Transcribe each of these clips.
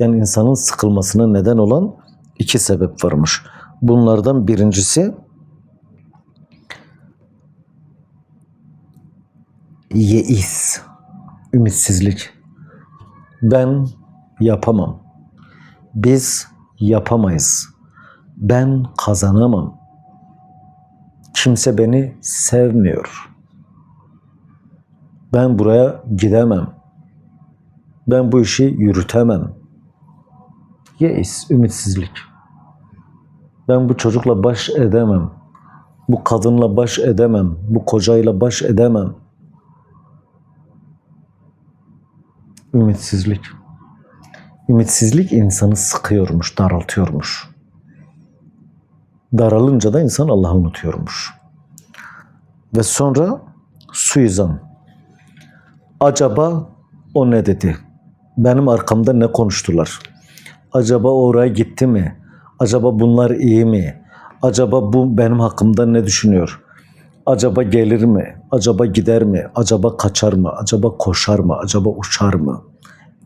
Yani insanın sıkılmasına neden olan iki sebep varmış. Bunlardan birincisi yeis, ümitsizlik. Ben yapamam. Biz yapamayız. Ben kazanamam. Kimse beni sevmiyor. Ben buraya gidemem. Ben bu işi yürütemem. Yeis, ümitsizlik. Ben bu çocukla baş edemem. Bu kadınla baş edemem. Bu kocayla baş edemem. Ümitsizlik. Ümitsizlik insanı sıkıyormuş, daraltıyormuş. Daralınca da insan Allah'ı unutuyormuş. Ve sonra suizan. Acaba o ne dedi? Benim arkamda ne konuştular? Acaba oraya gitti mi? Acaba bunlar iyi mi? Acaba bu benim hakkımda ne düşünüyor? Acaba gelir mi? Acaba gider mi? Acaba kaçar mı? Acaba koşar mı? Acaba uçar mı?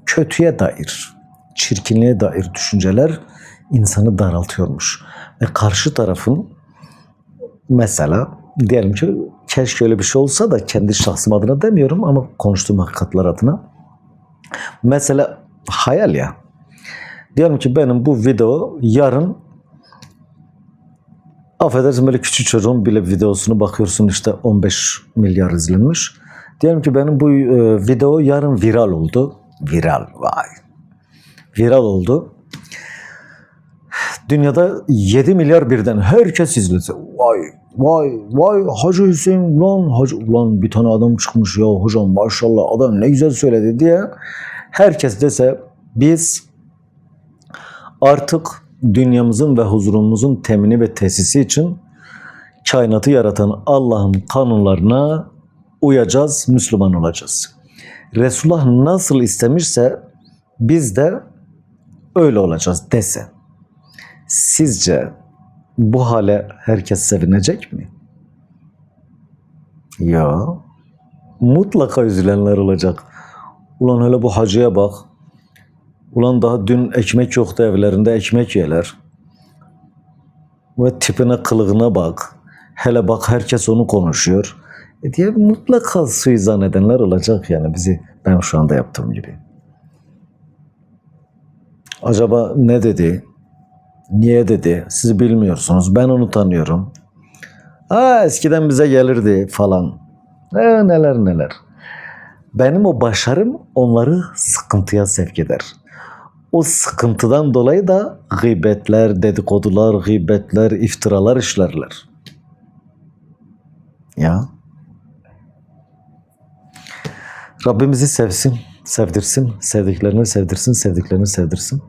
Kötüye dair, çirkinliğe dair düşünceler insanı daraltıyormuş. Ve karşı tarafın mesela diyelim ki keşke öyle bir şey olsa da kendi şahsım adına demiyorum ama konuştuğum hakikatler adına. Mesela hayal ya. Diyelim ki benim bu video yarın affedersin böyle küçük çocuğun bile videosunu bakıyorsun işte 15 milyar izlenmiş. Diyelim ki benim bu e, video yarın viral oldu. Viral vay. Viral oldu. Dünyada 7 milyar birden herkes izlese. Vay vay vay Hacı Hüseyin lan hacı ulan bir tane adam çıkmış ya hocam maşallah adam ne güzel söyledi diye herkes dese biz artık dünyamızın ve huzurumuzun temini ve tesisi için kainatı yaratan Allah'ın kanunlarına uyacağız, Müslüman olacağız. Resulullah nasıl istemişse biz de öyle olacağız dese. Sizce bu hale herkes sevinecek mi? Ya mutlaka üzülenler olacak. Ulan hele bu hacıya bak. Ulan daha dün ekmek yoktu evlerinde ekmek yeler. Ve tipine kılığına bak. Hele bak herkes onu konuşuyor. E diye mutlaka suizan edenler olacak yani bizi ben şu anda yaptığım gibi. Acaba ne dedi? Niye dedi? Siz bilmiyorsunuz. Ben onu tanıyorum. Ha eskiden bize gelirdi falan. E, neler neler. Benim o başarım onları sıkıntıya sevk eder. O sıkıntıdan dolayı da gıybetler, dedikodular, gıybetler, iftiralar işlerler. Ya. Rabbimizi sevsin, sevdirsin, sevdiklerini sevdirsin, sevdiklerini sevdirsin.